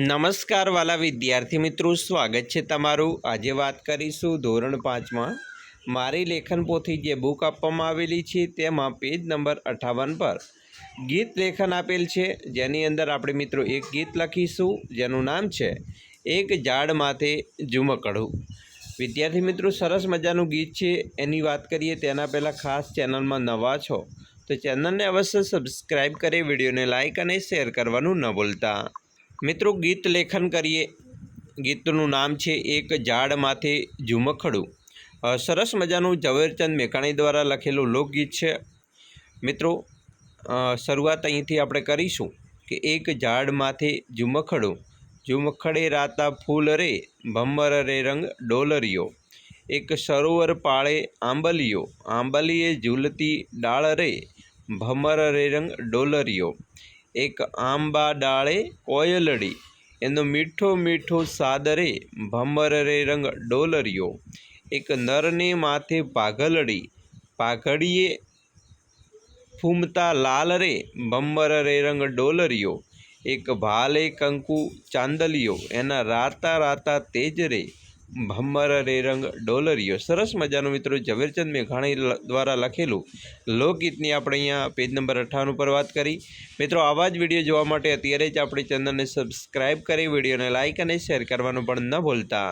નમસ્કાર વાલા વિદ્યાર્થી મિત્રો, સ્વાગત છે તમારું. આજે વાત કરીશું ધોરણ પાંચમાં. મારી લેખન પોથી જે બુક આપવામાં આવેલી છે, તેમાં પેજ નંબર અઠાવન પર. ગીત લેખન આપેલ છે, જેની અંદર આપણે મિત્રો એક ગીત લખીશું, જેનું નામ છે, એક ઝાડ માથે ઝુમકડું વિદ્યાર્થી મિત્રો, સરસ મજાનું ગીત છે. એની વાત કરીએ, તેના પહેલાં ખાસ ચેનલમાં નવા છો, તો ચેનલને અવશ્ય સબસ્ક્રાઈબ કરી, વિડીયોને લાઇક અને શેર કરવાનું ન ભૂલતા. મિત્રો ગીત લેખન કરીએ. ગીતનું નામ છે એક ઝાડ માથે ઝુમખડું સરસ મજાનું ઝવેરચંદ મેઘાણી દ્વારા લખેલું લોકગીત છે. મિત્રો શરૂઆત અહીંથી આપણે કરીશું કે એક ઝાડ માથે ઝુમખડું. ઝુમખડે રાતા ફૂલ રે, ભમર રે રંગ ડોલરિયો. એક સરોવર પાળે આંબલીઓ આંબલીએ ઝૂલતી ડાળ રે, ભમર રે રંગ ડોલરિયો. એક આંબા ડાળે કોયલડી, એનો મીઠો મીઠો સાદરે ભમર રે રંગ ડોલરિયો. એક નરને માથે પાઘલડી, પાઘડીએ ફૂમતા લાલ રે ભમર રે રંગ ડોલરિયો. એક ભાલે કંકુ ચાંદલિયો, એના રાતા રાતા તેજ રે ભમર રે રંગ ડોલરિયો. સરસ મજાનું મિત્રો, ઝવેરચંદ મેઘાણી દ્વારા લખેલું લોકગીતની આપણે અહીંયા પેજ નંબર અઠ્ઠાણું ઉપર વાત કરી. મિત્રો, આવા જ વીડિયો જોવા માટે અત્યારે જ આપણી ચેનલને સબસ્ક્રાઈબ કરી, વિડીયોને લાઇક અને શેર કરવાનું પણ ન ભૂલતા.